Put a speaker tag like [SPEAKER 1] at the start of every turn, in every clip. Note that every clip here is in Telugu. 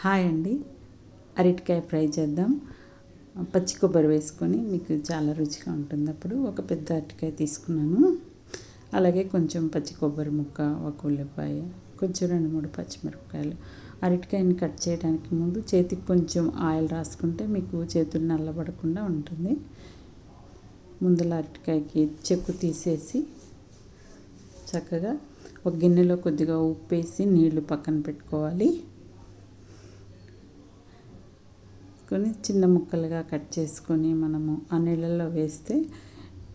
[SPEAKER 1] హాయ్ అండి. అరటికాయ ఫ్రై చేద్దాం. పచ్చి కొబ్బరి వేసుకొని మీకు చాలా రుచిగా ఉంటుంది. అప్పుడు ఒక పెద్ద అరటికాయ తీసుకున్నాను. అలాగే కొంచెం పచ్చి కొబ్బరి ముక్క ఒక ఉల్లిపాయ కొంచెం రెండు మూడు పచ్చిమిరపకాయలు. అరటికాయని కట్ చేయడానికి ముందు చేతికి కొంచెం ఆయిల్ రాసుకుంటే మీకు చేతులు నల్లబడకుండా ఉంటుంది. ముందల అరటికాయకి చెక్కు తీసేసి చక్కగా ఒక గిన్నెలో కొద్దిగా ఉప్పు వేసి నీళ్ళు పక్కన పెట్టుకోవాలి. తీసుకొని చిన్న ముక్కలుగా కట్ చేసుకొని మనము ఆ నీళ్ళల్లో వేస్తే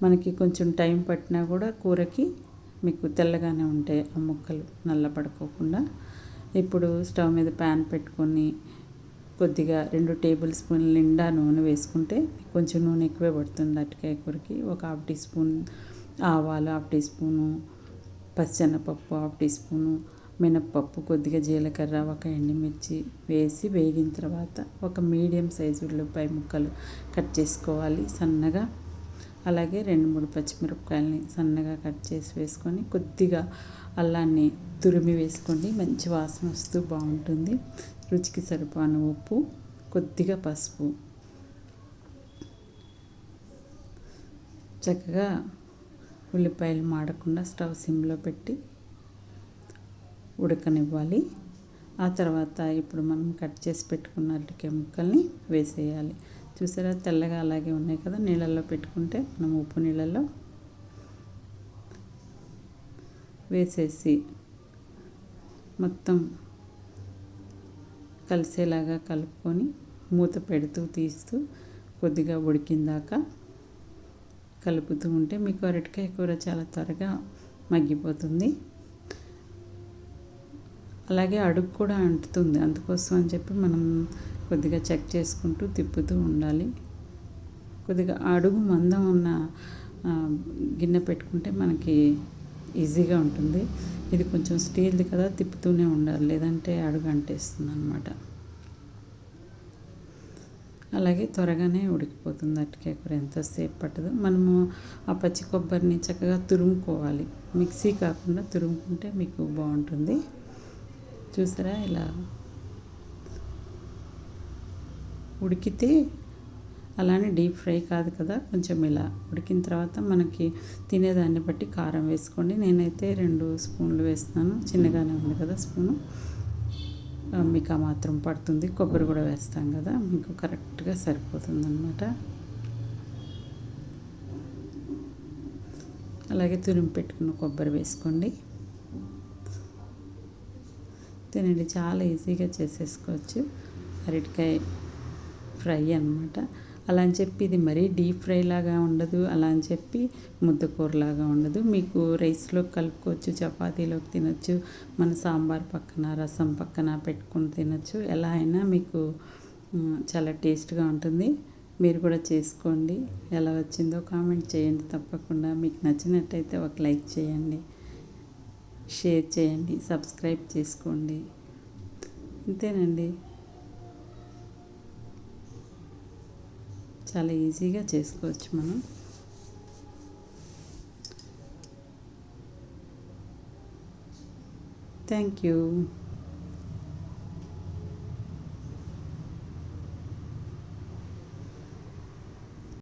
[SPEAKER 1] మనకి కొంచెం టైం పట్టినా కూడా కూరకి మీకు తెల్లగానే ఉంటాయి ఆ ముక్కలు నల్లపడుకోకుండా ఇప్పుడు స్టవ్ మీద ప్యాన్ పెట్టుకొని కొద్దిగా రెండు టేబుల్ స్పూన్ల నిండా నూనె వేసుకుంటే కొంచెం నూనె ఎక్కువే పడుతుంది అటుకాయ కూరకి. ఒక హాఫ్ టీ స్పూన్ ఆవాలు హాఫ్ టీ స్పూను పచ్చెనపప్పు హాఫ్ టీ స్పూను మినప్పప్పు కొద్దిగా జీలకర్ర ఒక ఎండుమిర్చి వేసి వేగిన తర్వాత ఒక మీడియం సైజు ఉల్లిపాయ ముక్కలు కట్ చేసుకోవాలి సన్నగా. అలాగే రెండు మూడు పచ్చిమిరపకాయలని సన్నగా కట్ చేసి వేసుకొని కొద్దిగా అల్లాన్ని తురిమి వేసుకోండి. మంచి వాసన వస్తూ బాగుంటుంది. రుచికి సరిపోను ఉప్పు కొద్దిగా పసుపు. చక్కగా ఉల్లిపాయలు మాడకుండా స్టవ్ సిమ్లో పెట్టి ఉడకనివ్వాలి. ఆ తర్వాత ఇప్పుడు మనం కట్ చేసి పెట్టుకున్న అరటికాయ ముక్కల్ని వేసేయాలి. చూసారా? తెల్లగా అలాగే ఉన్నాయి కదా? నీళ్ళల్లో పెట్టుకుంటే మనం ఉప్పు నీళ్ళల్లో వేసేసి మొత్తం కలిసేలాగా కలుపుకొని మూత పెడుతూ తీస్తూ కొద్దిగా ఉడికిందాక కలుపుతూ ఉంటే మీకు అరటికాయ కూర చాలా త్వరగా మగ్గిపోతుంది. అలాగే అడుగు కూడా అంటుతుంది. అందుకోసం అని చెప్పి మనం కొద్దిగా చెక్ చేసుకుంటూ తిప్పుతూ ఉండాలి. కొద్దిగా అడుగు మందం ఉన్న గిన్నె పెట్టుకుంటే మనకి ఈజీగా ఉంటుంది. ఇది కొంచెం స్టీల్ది కదా తిప్పుతూనే ఉండాలి. లేదంటే అడుగు అంటేస్తుంది అనమాట అలాగే త్వరగానే ఉడికిపోతుంది. అరటికాయ కూర ఎంతసేపు పట్టదు. మనము ఆ పచ్చి కొబ్బరిని చక్కగా తురుముకోవాలి. మిక్సీ కాకుండా తురుముకుంటే మీకు బాగుంటుంది. చూసారా ఇలా? ఉడికితే అలానే డీప్ ఫ్రై కాదు కదా కొంచెం ఇలా ఉడికిన తర్వాత మనకి తినేదాన్ని బట్టి కారం వేసుకోండి. నేనైతే రెండు స్పూన్లు వేస్తున్నాను. చిన్నగానే ఉంది కదా స్పూను. మీకు ఆ మాత్రం పడుతుంది. కొబ్బరి కూడా వేస్తాం కదా మీకు కరెక్ట్గా సరిపోతుంది అనమాట అలాగే తురిమి పెట్టుకున్న కొబ్బరి వేసుకోండి. తినండి. చాలా ఈజీగా చేసేసుకోవచ్చు. అరటికాయ ఫ్రై అనమాట అలా అని చెప్పి ఇది మరీ డీప్ ఫ్రై లాగా ఉండదు. అలా అని చెప్పి ముద్దకూరలాగా ఉండదు. మీకు రైస్లో కలుపుకోవచ్చు చపాతీలోకి తినొచ్చు మన సాంబార్ పక్కన రసం పక్కన పెట్టుకుని తినొచ్చు. ఎలా అయినా మీకు చాలా టేస్ట్గా ఉంటుంది. మీరు కూడా చేసుకోండి. ఎలా వచ్చిందో కామెంట్ చేయండి తప్పకుండా. మీకు నచ్చినట్టయితే ఒక లైక్ చేయండి. షేర్ చేయండి సబ్స్క్రైబ్ చేసుకోండి. అంతేనండి చాలా ఈజీగా చేసుకోవచ్చు మనం. Thank you.